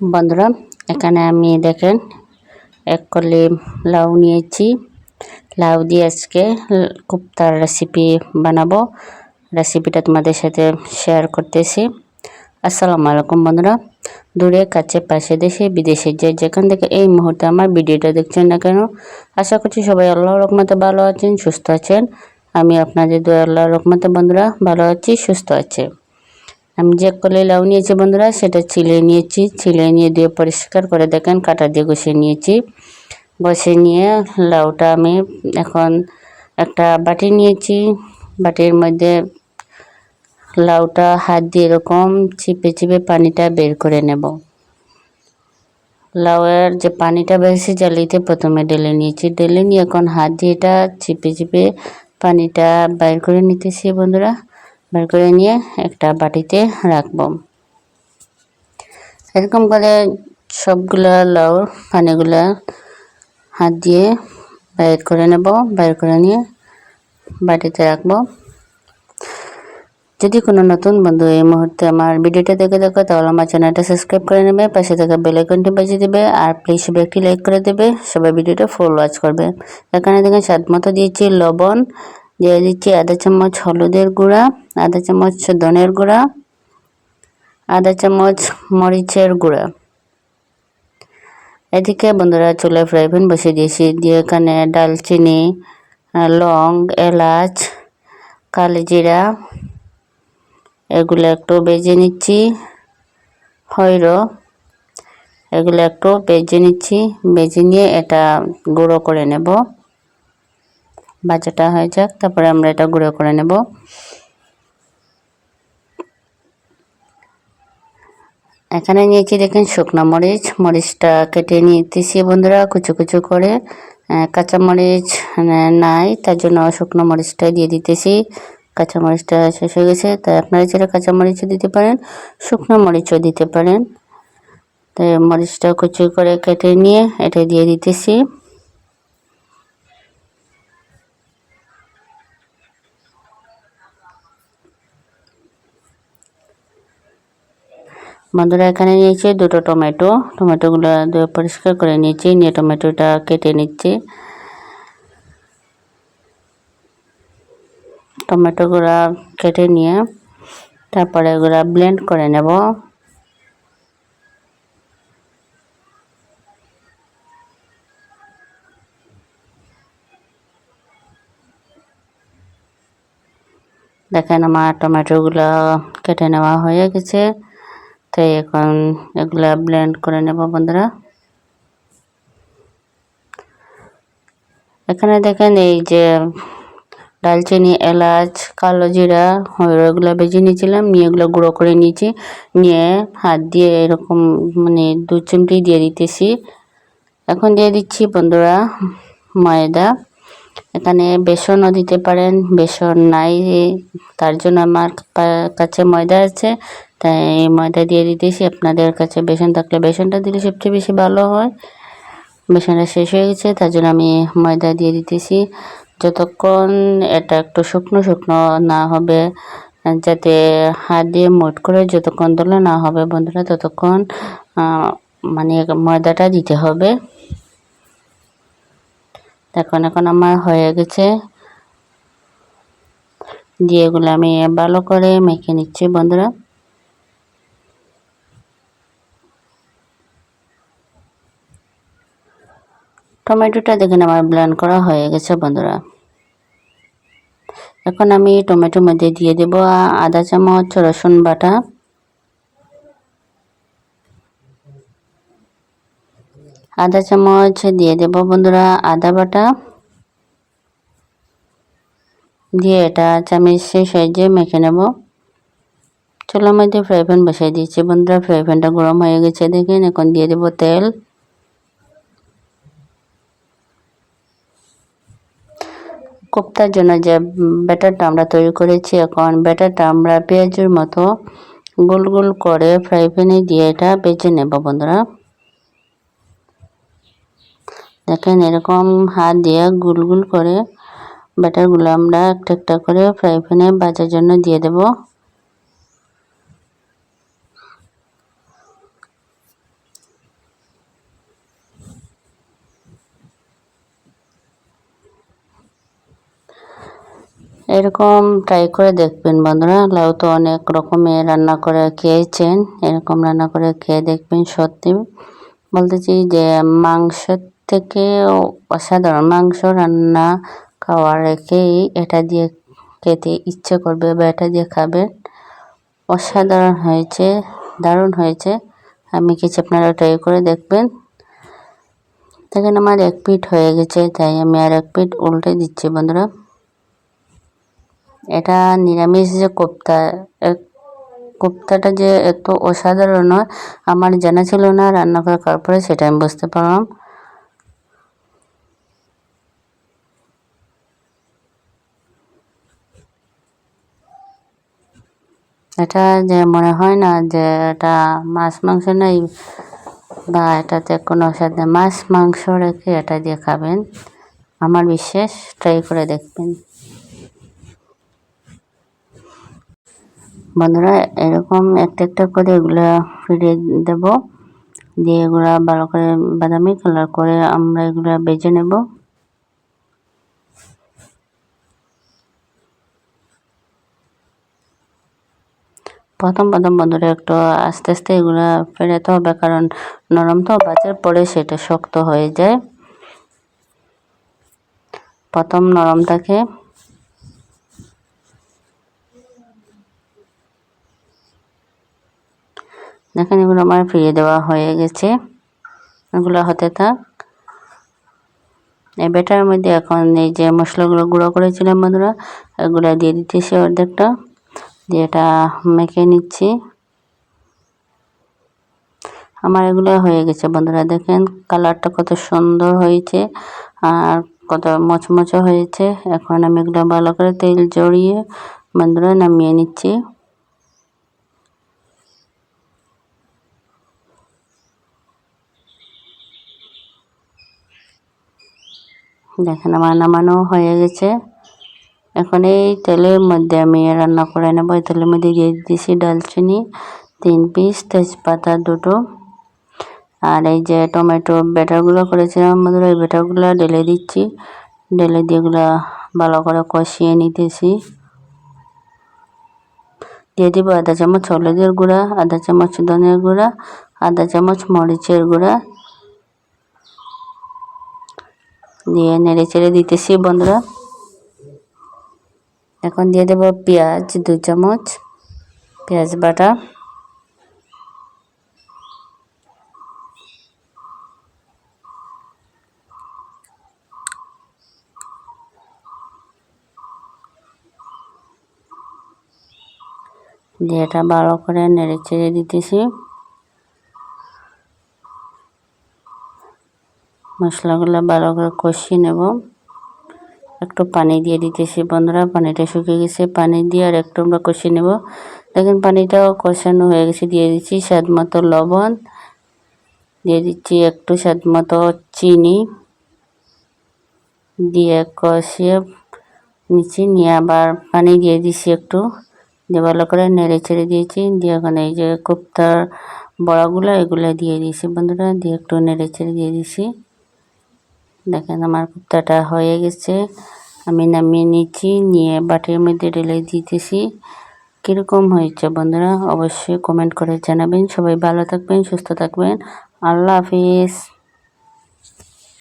বন্ধুরা, এখানে আমি দেখেন, এক কলি লাউ নিয়েছি। লাউ দিয়ে আজকে কুপ্তার রেসিপি বানাবো। রেসিপিটা তোমাদের সাথে শেয়ার করতেছি। আসসালামু আলাইকুম বন্ধুরা। দূরে, কাছে, পাশে, দেশে, বিদেশে, যে যেখান থেকে এই মুহূর্তে আমার ভিডিওটা দেখছেন না কেন, আশা করছি সবাই আল্লাহ রকমতে ভালো আছেন, সুস্থ আছেন। আমি আপনাদের দু আল্লাহ রকমতে বন্ধুরা ভালো আছি, সুস্থ আছে। আমি যে কলে লাউ নিয়েছি বন্ধুরা, সেটা ছিলে নিয়েছি। ছিলে নিয়ে দিয়ে পরিষ্কার করে দেখেন, কাটা দিয়ে ঘষে নিয়েছি। ঘষে নিয়ে লাউটা আমি এখন একটা বাটি নিয়েছি। বাটির মধ্যে লাউটা হাত দিয়ে এরকম চিপে চিপে পানিটা বের করে নেব। লাউয়ের যে পানিটা বেশি জ্বালিতে প্রথমে ডেলে নিয়েছি। ডেলে নিয়ে এখন হাত দিয়ে এটা চিপে চিপে পানিটা বাইর করে নিতেছি বন্ধুরা। বের করে নিয়ে একটা বাটিতে রাখব। এরকম করে সবগুলা লাউ পানিগুলা হাত দিয়ে বাইর করে নেব বাইর করে নিয়ে বাটিতে রাখব। যদি কোনো নতুন বন্ধু এই মুহূর্তে আমার ভিডিওটা দেখে দেখো তাহলে আমার চ্যানেলটা সাবস্ক্রাইব করে নেবে, পাশে থাকা বেলাইকনটি বাজিয়ে দেবে, আর প্লিজ সবাই একটি লাইক করে দেবে, সবাই ভিডিওটা ফুল ওয়াচ করবে। এখানে দেখেন স্বাদ মতো দিয়েছি লবণ দিয়ে দিচ্ছি আধা চামচ হলুদের গুঁড়া, আধা চামচ ধনের গুঁড়া, আধা চামচ মরিচের গুঁড়া। এদিকে বন্ধুরা চুলে ফ্রাই প্যান বসিয়ে দিয়েছি। দিয়ে এখানে ডালচিনি, লং, এলাচ কালিজিরা এগুলো একটু বেজে নিচ্ছি। হৈর এগুলো একটু বেজে নিচ্ছি। বেজে নিয়ে এটা গুঁড়ো করে নেব। বাচ্চাটা হয়ে যাক, তারপরে আমরা এটা গুঁড়ো করে নেব। এখানে নিয়েছি দেখেন শুকনো মরিচ, মরিচটা কেটে নিতেছি বন্ধুরা কুচু কুচু করে। কাঁচা মরিচ নাই, তার জন্য শুকনো মরিচটা দিয়ে দিতেছি। কাঁচা মরিচটা শেষ হয়ে গেছে, তাই আপনারা যেটা কাঁচা মরিচও দিতে পারেন, শুকনো মরিচও দিতে পারেন। তাই মরিচটা কুচু করে কেটে নিয়ে এটা দিয়ে দিতেছি। বন্ধুরা, এখানে নিয়েছি দুটো টমেটো। টমেটোগুলো পরিষ্কার করে নিয়েছি, নিয়ে টমেটোটা কেটে নিচ্ছি। টমেটোগুলো কেটে নিয়ে তারপরে এগুলো ব্লেন্ড করে নেব। দেখেন আমার টমেটোগুলো কেটে নেওয়া হয়ে গেছে। তাই এখন এগুলা ব্লেন্ড করে নেব বন্ধুরা। এখানে দেখেন এই যে ডালচিনি, এলাচ, কালো জিরা ওগুলো বেজে নিয়েছিলাম, নিয়ে এগুলো গুঁড়ো করে নিয়েছি। নিয়ে হাত দিয়ে এরকম মানে দু চিমটি দিয়ে দিতেছি। এখন দিয়ে দিচ্ছি বন্ধুরা ময়দা। এখানে বেসনও দিতে পারেন, বেসন নাই, তার জন্য আমার কাছে ময়দা আছে, তাই ময়দা দিয়ে দিতেছি। আপনাদের কাছে বেসন থাকলে বেসনটা দিলে সবচেয়ে বেশি ভালো হয়। বেসনটা শেষ হয়ে গেছে, তার জন্য আমি ময়দা দিয়ে দিতেছি। যতক্ষণ এটা একটু শুকনো শুকনো না হবে, যাতে হাত দিয়ে মোট করে যতক্ষণ দলে না হবে বন্ধুরা, ততক্ষণ মানে ময়দাটা দিতে হবে। এখন এখন আমার হয়ে গেছে। দিয়ে এগুলো আমি ভালো করে মেখে নিচ্ছি, বন্ধুরা। টমেটোটা দেখেন আমার ব্লেন্ড করা হয়ে গেছে, বন্ধুরা। এখন আমি টমেটোর মধ্যে দিয়ে দেব আধা চামচ, রসুন বাটা। আধা চামচ দিয়ে দেব বন্ধুরা আদা বাটা। দিয়ে এটা চামচ সাইজে মেখে নেব। চুলার মধ্যে ফ্রাই প্যান বসাই দিয়েছি বন্ধুরা। ফ্রাই প্যানটা গরম হয়ে গেছে দেখেন, এখন দিয়ে দেব তেল। কোপ্তার জন্য যে ব্যাটারটা আমরা তৈরি করেছি এখন, ব্যাটারটা আমরা পেঁয়াজের মতো গোল গোল করে ফ্রাই প্যানে দিয়ে এটা বেজে নেব বন্ধুরা। দেখেন এরকম হাত দিয়ে গুল গুল করে ব্যাটারগুলো আমরা একটা একটা করে ফ্রাই প্যানে বাজার জন্য দিয়ে দেব। এরকম ট্রাই করে দেখবেন বন্ধুরা, লাউ তো অনেক রকমের রান্না করে খেয়েছেন, এরকম রান্না করে খেয়ে দেখবেন সত্যি। বলতেছি যে মাংসের থেকে অসাধারণ মাংস রান্না খাওয়া রেখেই এটা দিয়ে খেতে ইচ্ছে করবে বা এটা দিয়ে খাবেন অসাধারণ হয়েছে, দারুণ হয়েছে। আমি কিছু আপনারা ট্রাই করে দেখবেন। দেখেন আমার এক পিঠ হয়ে গেছে, তাই আমি আর এক পিঠ উল্টে দিচ্ছি বন্ধুরা। এটা নিরামিষ যে কোপ্তা কোপ্তাটা যে এত অসাধারণ হয়, আমার জানা ছিল না, রান্না করে খাওয়ার পরে সেটা আমি বুঝতে পারলাম। এটা যে মনে হয় না যে এটা মাছ মাংস নেই বা এটাতে কোনো সাথে মাছ মাংস রেখে এটা দিয়ে খাবেন, আমার বিশ্বাস ট্রাই করে দেখবেন। বন্ধুরা, এরকম একটা একটা করে এগুলো ফিরিয়ে দেব, দিয়ে এগুলা ভালো করে বাদামি কালার করে আমরা এগুলা বেজে নেব। প্রথম প্রথম বন্ধুরা একটু আস্তে আস্তে এগুলো ফেরাতে হবে, কারণ নরম তো বাজার পরে সেটা শক্ত হয়ে যায়। প্রথম নরম থাকে দেখেন এগুলো আমার ফিরিয়ে দেওয়া হয়ে গেছে। এগুলো হতে থাক। এই বেটার মধ্যে এখন এই যে মশলাগুলো গুঁড়ো করেছিলাম বন্ধুরা, এগুলো দিয়ে দিতেছি অর্ধেকটা। দিয়ে এটা মেখে নিচ্ছি। আমার এগুলো হয়ে গেছে বন্ধুরা, দেখেন কালারটা কত সুন্দর হয়েছে আর কত মচমচে হয়েছে। এখন আমি এগুলো ভালো করে তেল জড়িয়ে বন্ধুরা নামিয়ে নিচ্ছি। দেখেন আমার নামানো হয়ে গেছে। এখন এই তেলের মধ্যে আমি রান্না করে নেব। এই তেলের মধ্যে দিয়ে দিয়েছি ডালচিনি, তিন পিস তেজপাতা দুটো। আর এই যে টমেটো ব্যাটারগুলো করেছিলাম আমাদের ওই ব্যাটারগুলো ঢেলে দিচ্ছি। ঢেলে দিয়ে ভালো করে কষিয়ে নিতেছি। দিয়ে দিব আধা চামচ হলুদের গুঁড়া, আধা চামচ ধনের গুঁড়া, আধা চামচ মরিচের গুঁড়া। দিয়ে নেড়ে চেড়ে দিতেছি বন্ধুরা। এখন দিয়ে দেব পেঁয়াজ দু চামচ, পেঁয়াজ বাটা। দিয়ে এটা ভালো করে নেড়ে চেড়ে দিতেছি। মশলাগুলো ভালো করে কষিয়ে নেব। একটু পানি দিয়ে দিতেছি বন্ধুরা, পানিটা শুকিয়ে গেছে। পানি দিয়ে আর একটু আমরা কষিয়ে নেব। দেখেন পানিটাও কষানো হয়ে গেছে, দিয়ে দিচ্ছি স্বাদ মতো লবণ, দিয়ে দিচ্ছি একটু স্বাদ মতো চিনি, দিয়ে কষিয়ে নিচ্ছি, নিয়ে আবার পানি দিয়ে দিচ্ছি একটু। দিয়ে ভালো করে নেড়ে ছেড়ে দিয়েছি, দিয়ে ওখানে এই যে কোপ্তার বড়াগুলো, এগুলো দিয়ে দিয়েছি বন্ধুরা, দিয়ে একটু নেড়ে ছেড়ে দিয়ে দিছি দেখেন আমার কুর্তাটা হয়ে গেছে। আমি নামিয়ে নিচ্ছি, নিয়ে বাটির মধ্যে ঢেলে দিতেছি। কীরকম হয়েছে বন্ধুরা অবশ্যই কমেন্ট করে জানাবেন। সবাই ভালো থাকবেন, সুস্থ থাকবেন। আল্লাহ হাফিজ।